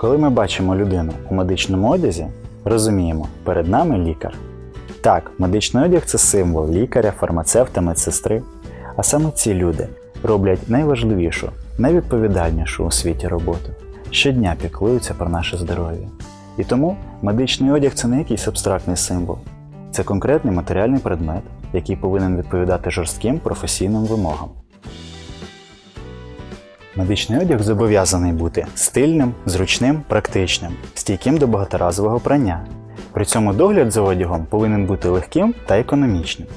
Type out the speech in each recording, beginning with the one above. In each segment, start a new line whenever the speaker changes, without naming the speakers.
Коли ми бачимо людину у медичному одязі, розуміємо, перед нами лікар. Так, медичний одяг це символ лікаря, фармацевта, медсестри. А саме ці люди роблять найважливішу, найвідповідальнішу у світі роботу. Щодня піклуються про наше здоров'я. І тому медичний одяг це не якийсь абстрактний символ, це конкретний матеріальний предмет, який повинен відповідати жорстким професійним вимогам. Медичний одяг зобов'язаний бути стильним, зручним, практичним, стійким до багаторазового прання. При цьому догляд за одягом повинен бути легким та економічним.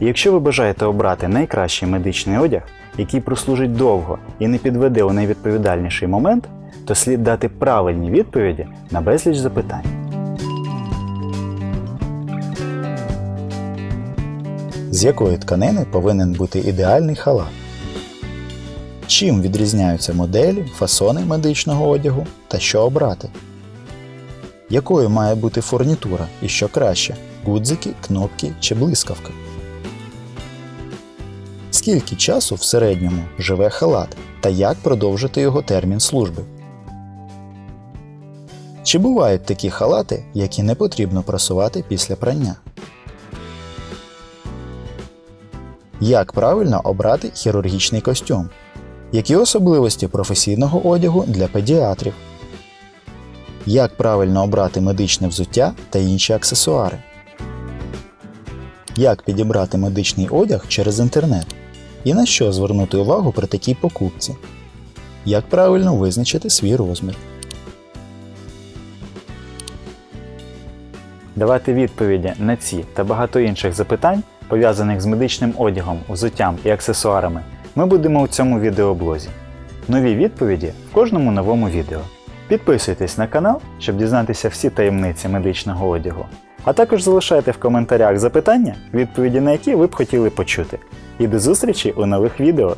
І якщо ви бажаєте обрати найкращий медичний одяг, який прослужить довго і не підведе у найвідповідальніший момент, то слід дати правильні відповіді на безліч запитань. З якої тканини повинен бути ідеальний халат? Чим відрізняються моделі, фасони медичного одягу та що обрати? Якою має бути фурнітура і що краще гудзики, кнопки чи блискавка? Скільки часу в середньому живе халат та як продовжити його термін служби? Чи бувають такі халати, які не потрібно прасувати після прання? Як правильно обрати хірургічний костюм? Які особливості професійного одягу для педіатрів? Як правильно обрати медичне взуття та інші аксесуари? Як підібрати медичний одяг через інтернет? І на що звернути увагу при такій покупці? Як правильно визначити свій розмір? Давати відповіді на ці та багато інших запитань, пов'язаних з медичним одягом, взуттям і аксесуарами, ми будемо у цьому відеоблозі. Нові відповіді в кожному новому відео. Підписуйтесь на канал, щоб дізнатися всі таємниці медичного одягу. А також залишайте в коментарях запитання, відповіді на які ви б хотіли почути. І до зустрічі у нових відео!